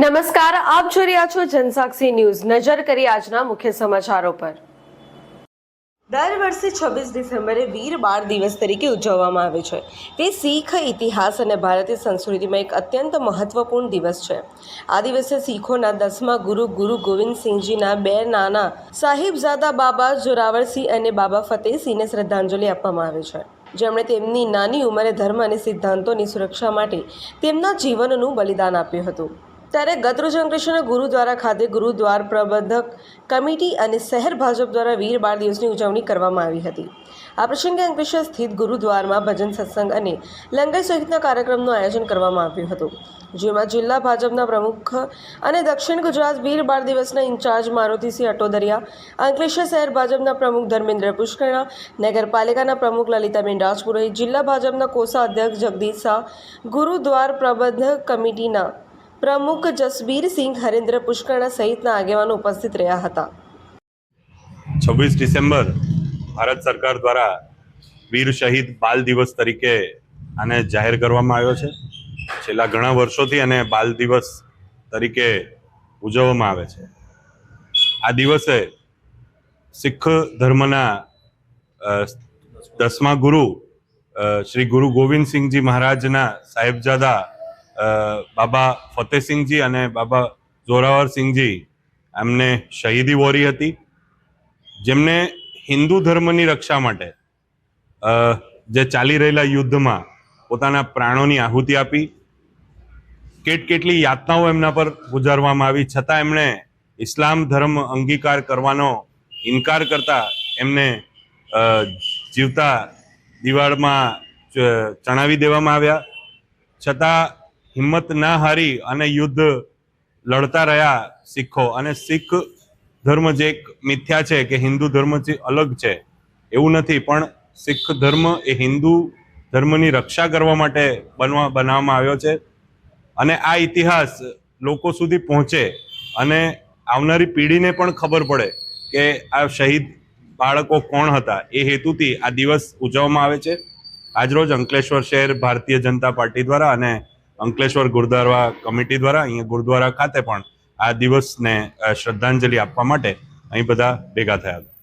નમસ્કાર, આપ જોઈ રહ્યા છો જનસાક્ષી ન્યૂઝ. નજર કરી આજના મુખ્ય સમાચારો પર. દર વર્ષે છવ્વીસ ડિસેમ્બરે વીર બાળ દિવસ તરીકે ઉજવવામાં આવે છે. તે શીખ ઇતિહાસ અને ભારતીય સંસ્કૃતિમાં એક અત્યંત મહત્વપૂર્ણ દિવસ છે. આ દિવસે શીખોના દસમા ગુરુ ગુરુ ગોવિંદસિંહજીના બે નાના, સાહિબઝાદા બાબા જોરાવરસિંહ અને બાબા ફતેહસિંહને શ્રદ્ધાંજલિ આપવામાં આવે છે. જેમણે તેમની નાની ઉંમરે ધર્મ અને સિદ્ધાંતોની સુરક્ષા માટે તેમના જીવનનું બલિદાન આપ્યું હતું. ત્યારે ગતરોજ અંકલેશ્વરના ગુરુદ્વારા ખાતે ગુરુદ્વાર પ્રબંધક કમિટી અને શહેર ભાજપ દ્વારા વીર બાળ દિવસની ઉજવણી કરવામાં આવી હતી. આ પ્રસંગે અંકલેશ્વર સ્થિત ગુરુદ્વારમાં ભજન સત્સંગ અને લંગર સહિતના કાર્યક્રમનું આયોજન કરવામાં આવ્યું હતું. જેમાં જિલ્લા ભાજપના પ્રમુખ અને દક્ષિણ ગુજરાત વીર બાળ દિવસના ઇન્ચાર્જ મારુતિસિંહ અટોદરિયા, અંકલેશ્વર શહેર ભાજપના પ્રમુખ ધર્મેન્દ્ર પુષ્કરણા, નગરપાલિકાના પ્રમુખ લલિતાબેન રાજપુરોહિત, જિલ્લા ભાજપના કોષા અધ્યક્ષ જગદીશ શાહ, ગુરુદ્વાર પ્રબંધક કમિટીના પ્રમુખ જસબીરસિંહ હરેન્દ્ર પુષ્કરણા સહિતના આગેવાનો ઉપસ્થિત રહ્યા હતા. છવ્વીસ ડિસેમ્બર ભારત સરકાર દ્વારા વીર શહીદ બાલ દિવસ તરીકે આને જાહેર કરવામાં આવ્યો છે. છેલ્લા ઘણા વર્ષોથી અને બાલ દિવસ તરીકે ઉજવવામાં આવે છે. આ દિવસે શીખ ધર્મના દસમા ગુરુ શ્રી ગુરુ ગોવિંદસિંહજી મહારાજના સાહેબજાદા બાબા ફતેહસિંહજી અને બાબા જોરાવરસિંહજી એમને શહીદી વોરી હતી, જેમને હિન્દુ ધર્મની રક્ષા માટે જે ચાલી રહેલા યુદ્ધમાં પોતાના પ્રાણોની આહુતિ આપી, કેટ કેટલી યાતનાઓ એમના પર ગુજારવામાં આવી, છતાં એમણે ઇસ્લામ ધર્મ અંગીકાર કરવાનો ઇનકાર કરતા એમને જીવતા દિવાળમાં ચણાવી દેવામાં આવ્યા. છતાં હિંમત ના હારી અને યુદ્ધ લડતા રહ્યા શીખો. અને શીખ ધર્મ જે એક મિથ્યા છે કે હિન્દુ ધર્મ જે અલગ છે, એવું નથી. પણ શીખ ધર્મ એ હિન્દુ ધર્મની રક્ષા કરવા માટે બનવા, બનાવવામાં આવ્યો છે. અને આ ઇતિહાસ લોકો સુધી પહોંચે અને આવનારી પેઢીને પણ ખબર પડે કે આ શહીદ બાળકો કોણ હતા. એ હેતુથી આ દિવસ ઉજવવામાં આવે છે. આજરોજ અંકલેશ્વર શહેર ભારતીય જનતા પાર્ટી દ્વારા અને અંકલેશ્વર ગુરુદ્વારા કમિટી દ્વારા અહીંયા ગુરુદ્વારા ખાતે પણ આ દિવસને શ્રદ્ધાંજલિ આપવા માટે અહીં બધા ભેગા થયા હતા.